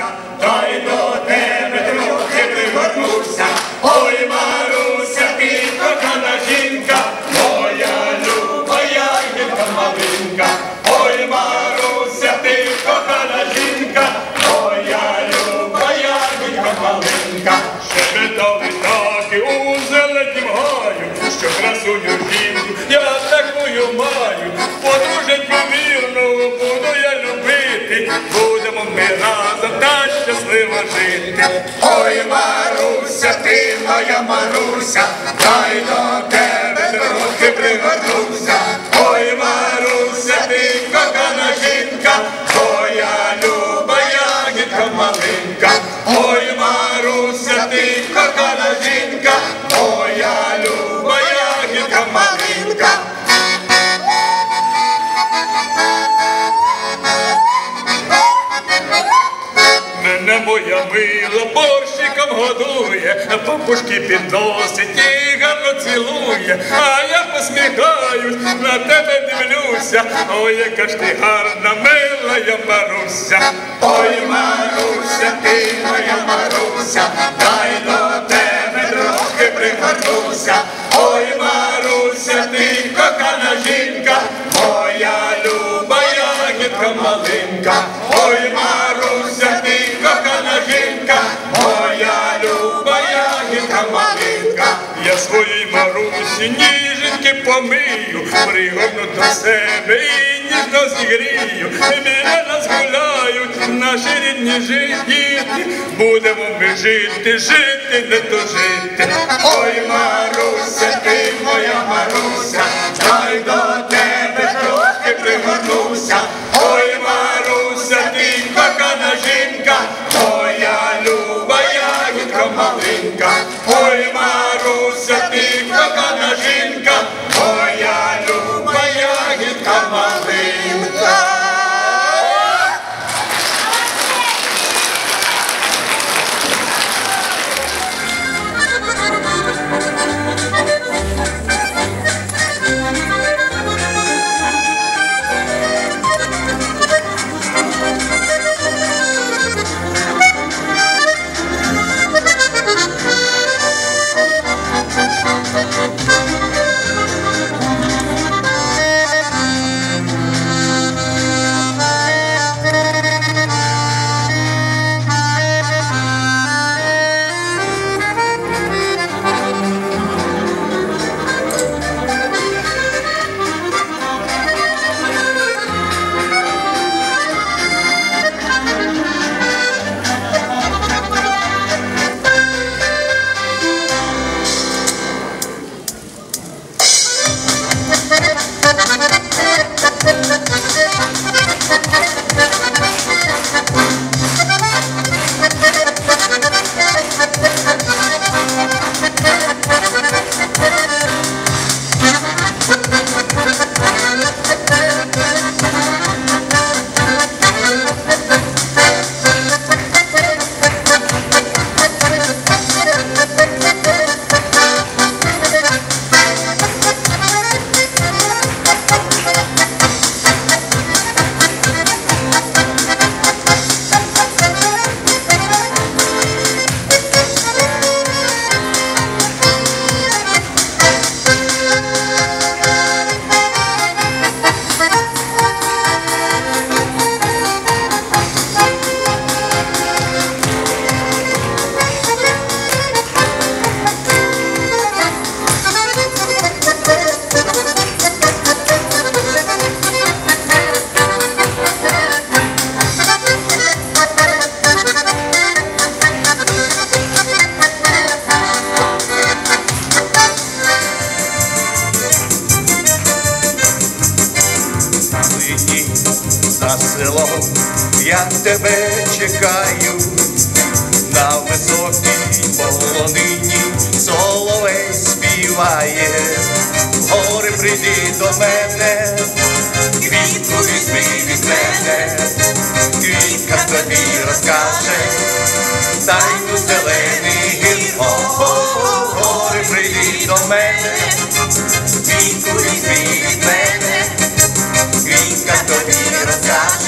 Маруся, та щасливо жити. Ой, Маруся, ти моя Маруся, дай до тебе руки пригорнуся. Ой, Маруся, Мила борщиком годує, папушки підносить і гарно цілує, а я посміхаюсь, на тебе дивлюся, ой, яка ж ти гарна, мила я Маруся. Ой, Маруся, ти моя Маруся, дай до тебе трохи пригорнуся. Ой, Маруся, ти кохана жінка, моя люба ягідка малинка. Ой, Маруся, помию, пригорну до себе і ніжно зігрію. Біля нас гуляють наші рідні житі. Будемо ми жити, жити, не тужити. Ой, Маруся, ти моя Маруся, дай до тебе чекаю, на високій полонині. Соловей співає, гори прийди до мене, квітку візьми від мене, квітка тобі розкаже, тайну зелений гір, гори прийди до мене, квітку візьми від мене. Квітка тобі розкаже,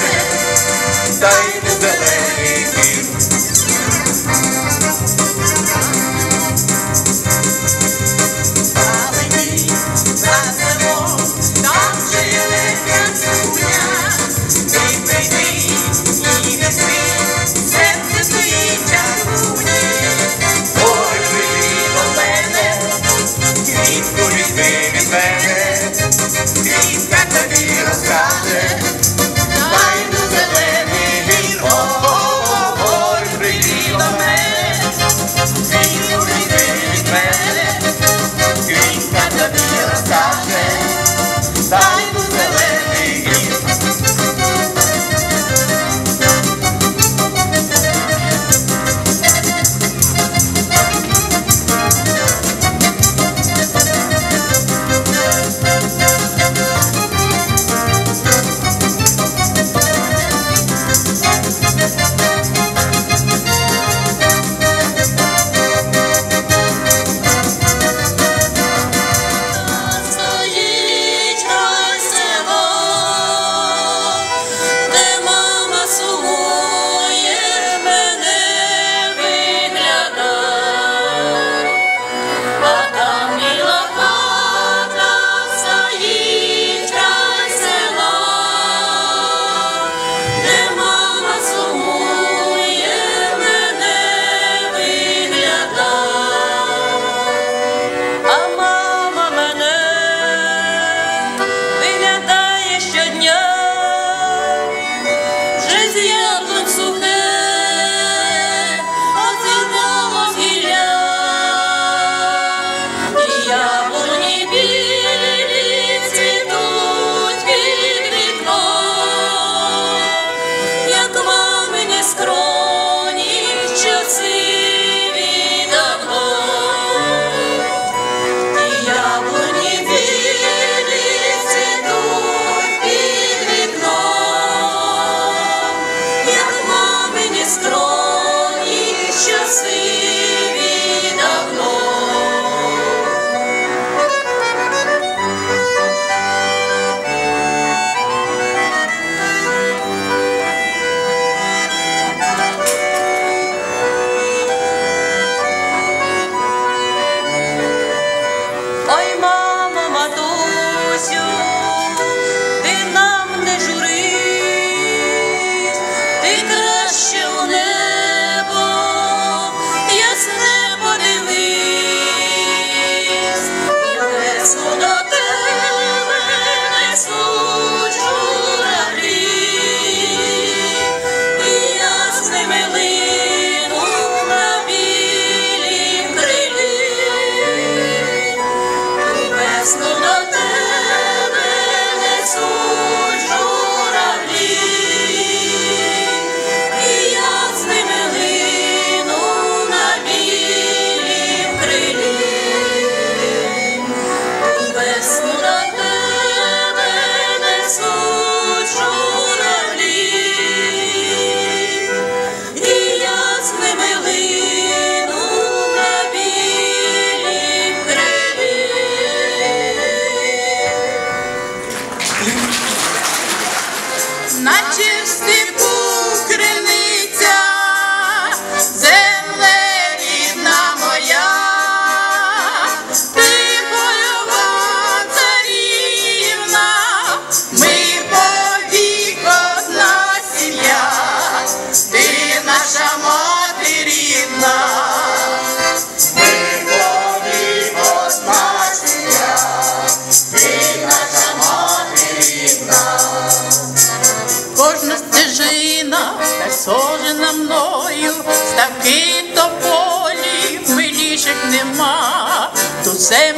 Тут все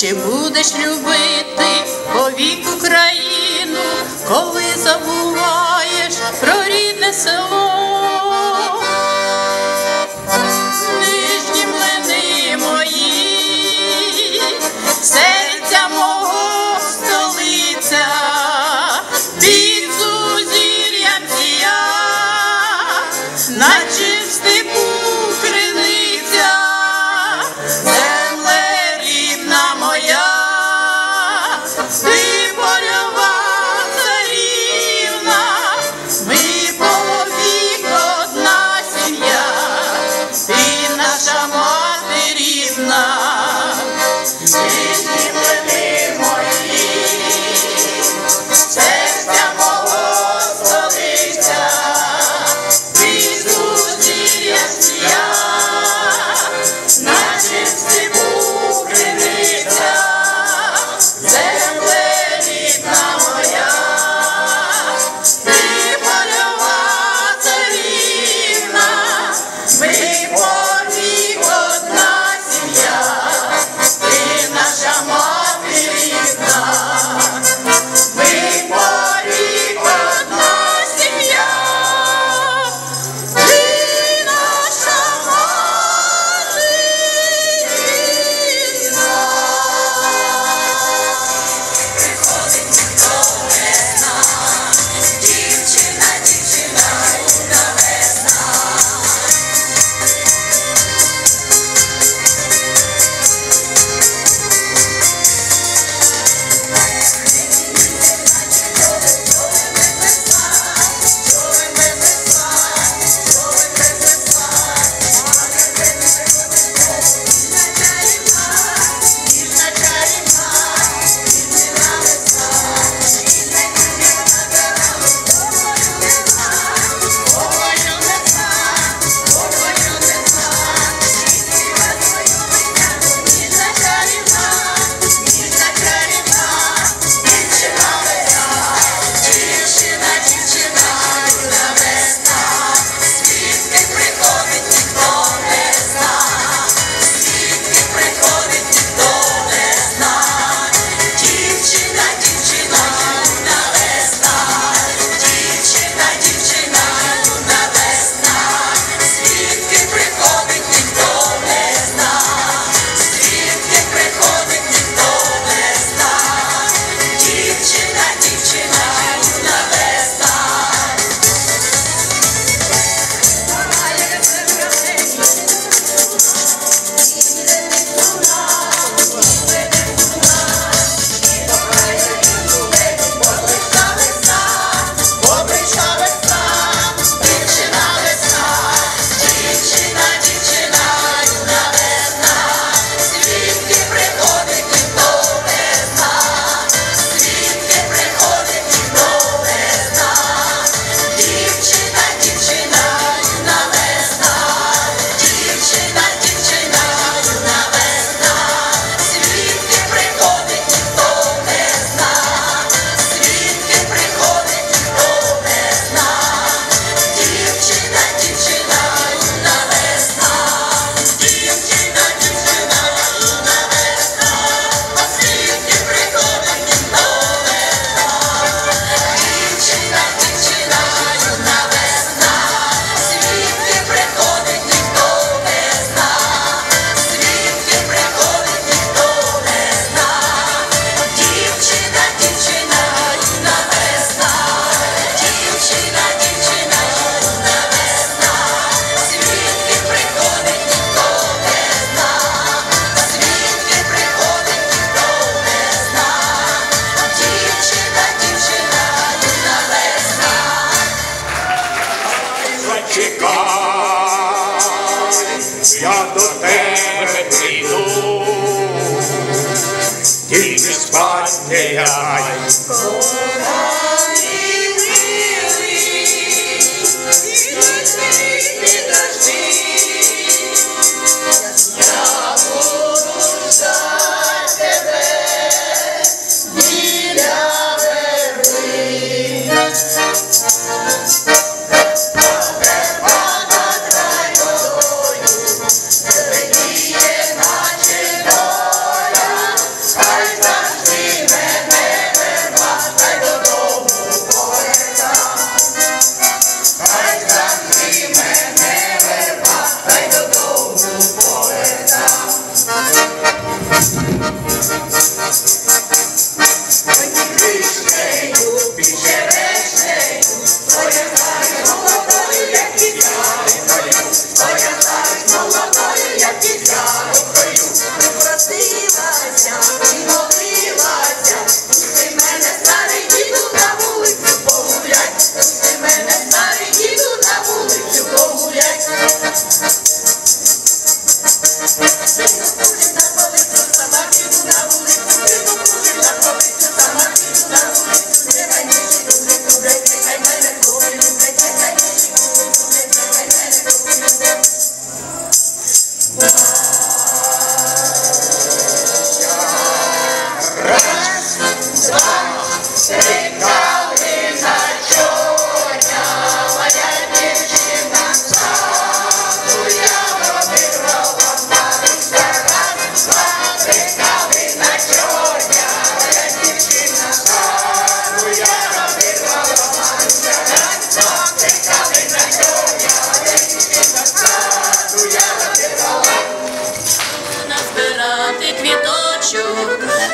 Chebu.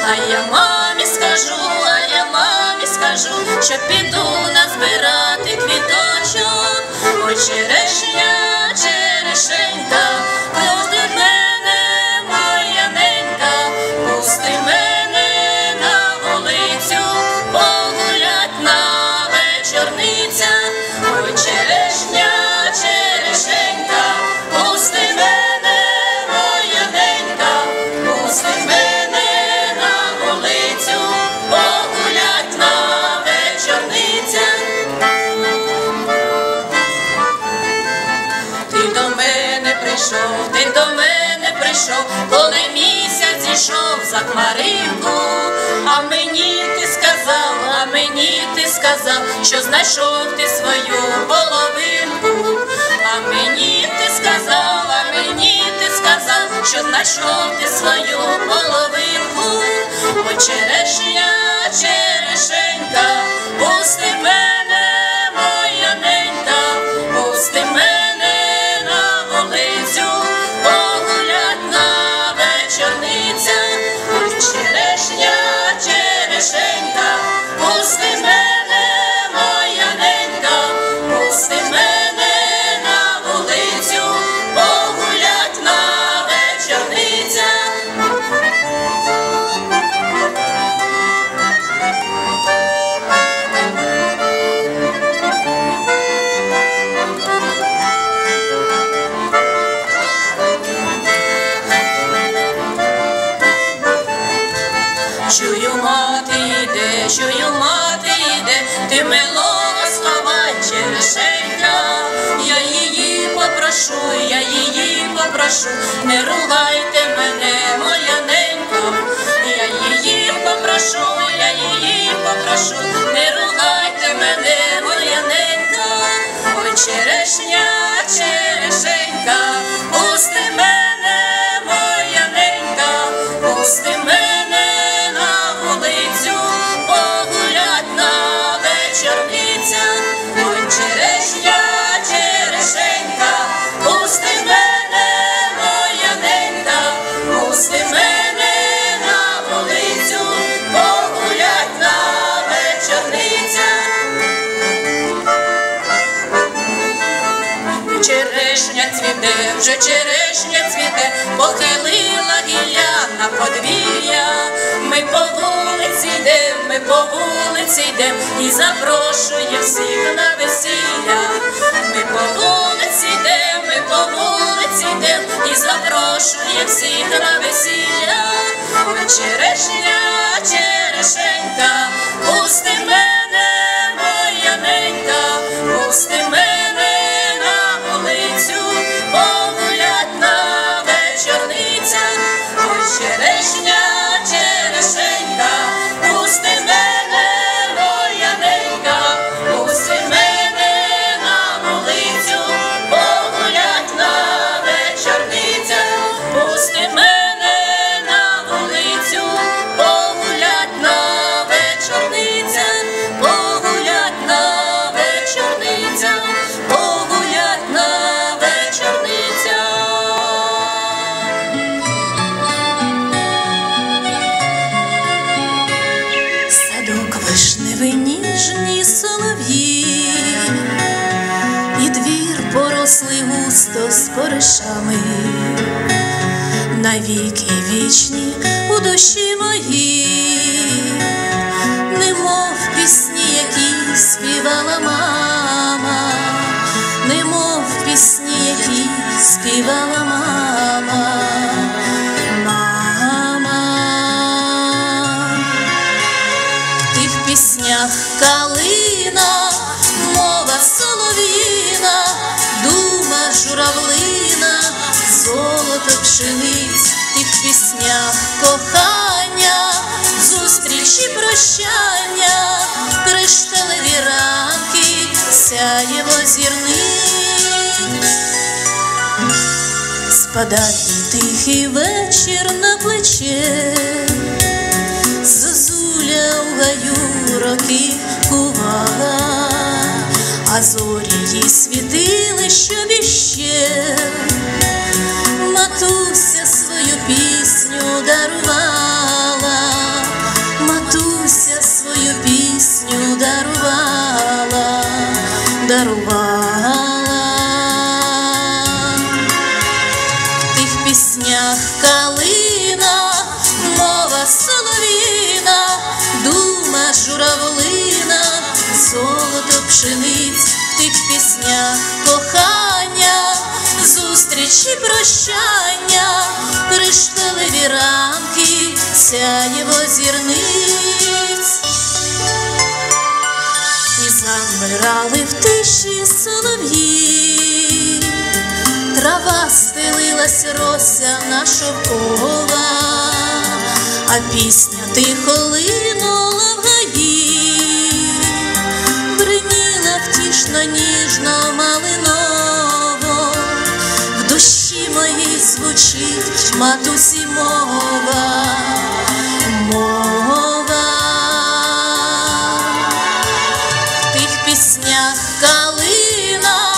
А я мамі скажу, а я мамі скажу, що піду назбирати квіточок, ой черешня, черешенька, мене, зійшов за хмаринку, а мені ти сказав, а мені ти сказав, що знайшов ти свою половинку, а мені ти сказав, а мені ти сказав, що знайшов ти свою половинку, Ой, черешня, черешенька, пусти мене, ти милого сховай черешенька. Я її попрошу, я її попрошу, не ругайте мене, моя ненько. Я її попрошу, я її попрошу, не ругайте мене, моя ненька. Ой, черешня, черешенька, пусти мене, вже черешня цвіте, похилила гілля на подвір'я. Ми по вулиці йдем, ми по вулиці йдем і запрошує всіх на весілля. Ми по вулиці йдем, ми по вулиці йдем і запрошує всіх на весілля. Ой, черешня. черешенька, пусти мене, моя ненька, пусти мене навіки вічні у душі моїй, немов пісні, які співала мама, немов пісні, які співала мама. Золото пшениць, ти в піснях кохання, зустрічі прощання, кришталеві ранки, сяєво зірниць. Спадає тихий вечір на плече, Зозуля у гаю роки кувала, а зорі їй світили, щоб іще матуся свою пісню дарувала, матуся свою пісню дарувала, дарувала. Тих піснях калина, мова солов'їна, дума журавлина, золото пшениць, тих піснях кохання, зустрічі прощання, кришталеві рамки, сяєво зірниць. І замирали в тиші солов'ї, трава стелилась рося на шовкова, а пісня тихо линула в гаї, бриніла втішно, ніжно, матусі мова, мова. В тих піснях калина,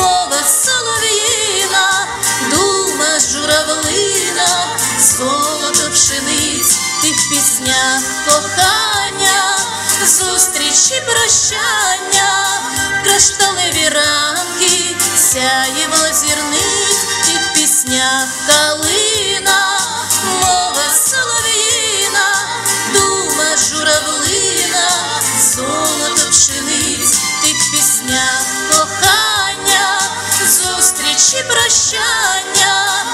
мова солов'їна, дума журавлина, золото пшениць, в тих піснях кохання, зустрічі прощання, кришталеві ранки, сяєво зірниць, в піснях калина, мова солов'їна, дума журавлина, золото пшениць, в тих піснях кохання, зустрічі прощання,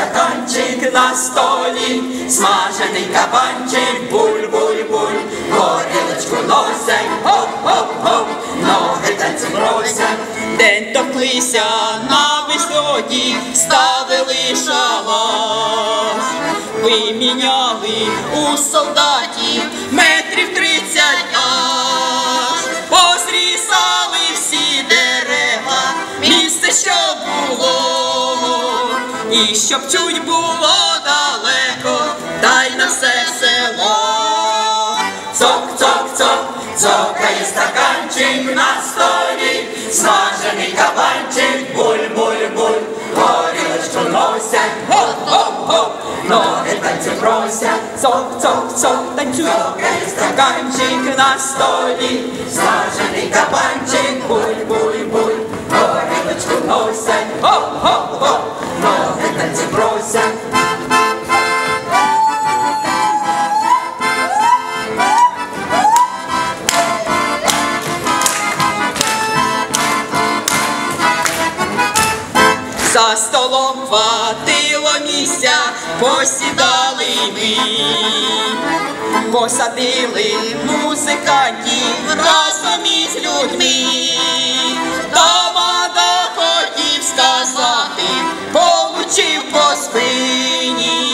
стаканчик на столі, смажений кабанчик, буль-буль-буль, горілочку носять, хоп-хоп-хоп, ноги танцем просять. День топлися на висоті, ставили шалаш, виміняли у солдатів метрів тридцять І щоб чуть було далеко, та й на все село. Цок, цок, цок, цокає стаканчик на столі, смажений кабанчик, буль, буль, буль, горілочку носять, гоп-гоп-гоп, ноги танцю просять, цок, цок, цок, танцюй. Цокає стаканчик на столі, смажений кабанчик, буль, буль, буль, горілочку носять, гоп-гоп-гоп, посадили музикантів разом із людьми. Тамада хотів сказати, получив по спині.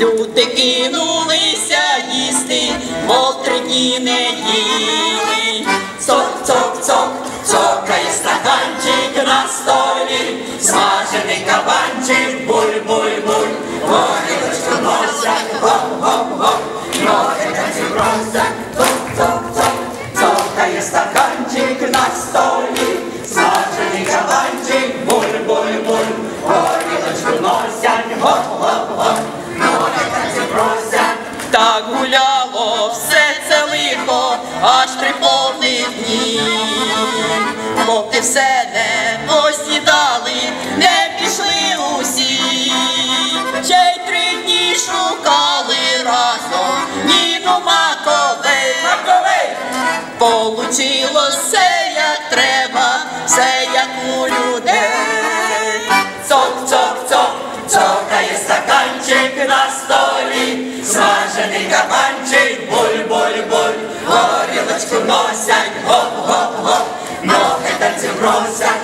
Люди кинулися їсти, мов три дні не їли. Цок, цок, цок, цокає стаканчик на столі, смажений кабанчик, буль, буль, буль, горілочку носять, гоп, гоп, гоп, ноги танці просять, цок, цок, цок, цокає стаканчик на столі, смажений кабанчик, буль, буль, буль, горілочку Поки все не посідали, не пішли усі. Ще й три дні шукали разом Ніну Маковей. Маковей! Получило все як треба, все як у людей. Цок, цок, цок, цокає стаканчик на столі, смажений кабанчик, Rosa.